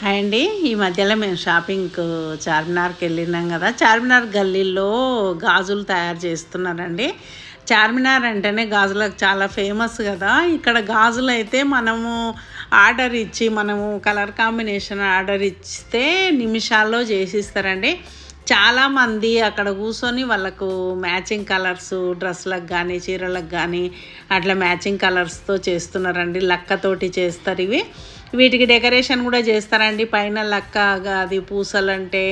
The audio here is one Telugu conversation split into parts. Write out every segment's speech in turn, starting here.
హాయ్ అండి. ఈ మధ్యలో మేము షాపింగ్కు చార్మినార్కి వెళ్ళినాం కదా. చార్మినార్ గల్లీలో గాజులు తయారు చేస్తున్నారండి. చార్మినార్ అంటేనే గాజులకు చాలా ఫేమస్ కదా. ఇక్కడ గాజులు అయితే మనము ఆర్డర్ ఇచ్చి మనము కలర్ కాంబినేషన్ ఆర్డర్ ఇస్తే నిమిషాల్లో చేసిస్తారండి. చాలామంది అక్కడ కూర్చొని వాళ్ళకు మ్యాచింగ్ కలర్స్ డ్రెస్లకు కానీ చీరలకు కానీ అట్లా మ్యాచింగ్ కలర్స్తో చేస్తున్నారండి. లక్కతోటి చేస్తారు ఇవి. వీటికి డెకరేషన్ కూడా చేస్తారండి. పైన లక్క అది పూసలు అంటే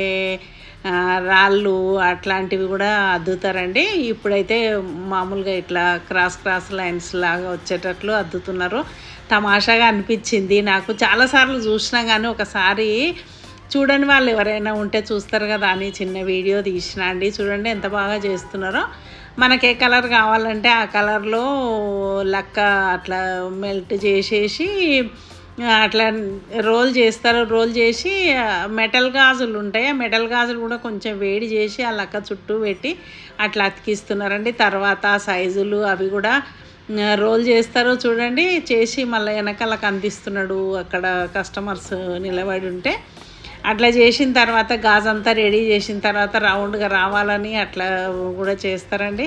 రాళ్ళు అట్లాంటివి కూడా అద్దుతారండి. ఇప్పుడైతే మామూలుగా ఇట్లా క్రాస్ క్రాస్ లైన్స్ లాగా వచ్చేటట్లు అద్దుతున్నారు. తమాషాగా అనిపించింది. నాకు చాలాసార్లు చూసినా కానీ ఒకసారి చూడండి వాళ్ళు ఎవరైనా ఉంటే చూస్తారు కదా అని చిన్న వీడియో తీసిన అండి. చూడండి ఎంత బాగా చేస్తున్నారో. మనకే కలర్ కావాలంటే ఆ కలర్లో లక్క అట్లా మెల్ట్ చేసేసి అట్లా రోల్ చేస్తారు రోల్ చేసి మెటల్ గాజులు ఉంటాయి. ఆ మెటల్ గాజులు కూడా కొంచెం వేడి చేసి ఆ లక్క చుట్టూ పెట్టి అట్లా అతికిస్తున్నారండి. తర్వాత ఆ సైజులు అవి కూడా రోల్ చేస్తారు చూడండి. చేసి మళ్ళీ వెనకాల అందిస్తున్నాడు అక్కడ కస్టమర్స్ నిలబడి ఉంటే. అట్లా చేసిన తర్వాత గాజు అంతా రెడీ చేసిన తర్వాత రౌండ్గా రావాలని అట్లా కూడా చేస్తారండి.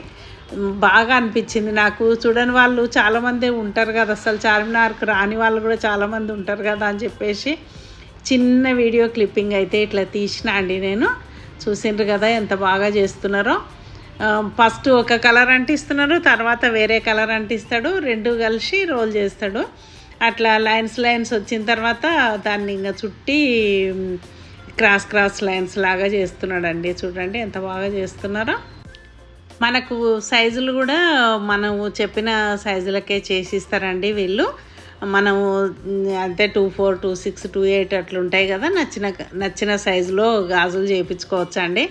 బాగా అనిపించింది నాకు. చూడని వాళ్ళు చాలామంది ఉంటారు కదా అసలు చార్మినార్కు రాని వాళ్ళు కూడా చాలామంది ఉంటారు కదా అని చెప్పేసి చిన్న వీడియో క్లిప్పింగ్ అయితే ఇట్లా తీసిన అండి నేను. చూసిండ్రు కదా ఎంత బాగా చేస్తున్నారో. ఫస్ట్ ఒక కలర్ అంటిస్తున్నారు తర్వాత వేరే కలర్ అంటిస్తాడు రెండు కలిసి రోల్ చేస్తాడు. అట్లా లైన్స్ లైన్స్ వచ్చిన తర్వాత దాన్ని ఇంకా చుట్టి క్రాస్ క్రాస్ లైన్స్ లాగా చేస్తున్నాడండి. చూడండి ఎంత బాగా చేస్తున్నారో. మనకు సైజులు కూడా మనము చెప్పిన సైజులకే చేసి ఇస్తారండి వీళ్ళు. మనము అంటే two four two six two eight అట్లా ఉంటాయి కదా నచ్చిన నచ్చిన సైజులో గాజులు చేయించుకోవచ్చు అండి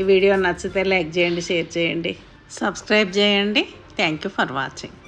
ఈ వీడియో నచ్చితే లైక్ చేయండి షేర్ చేయండి. సబ్స్క్రైబ్ చేయండి. Thank you for watching.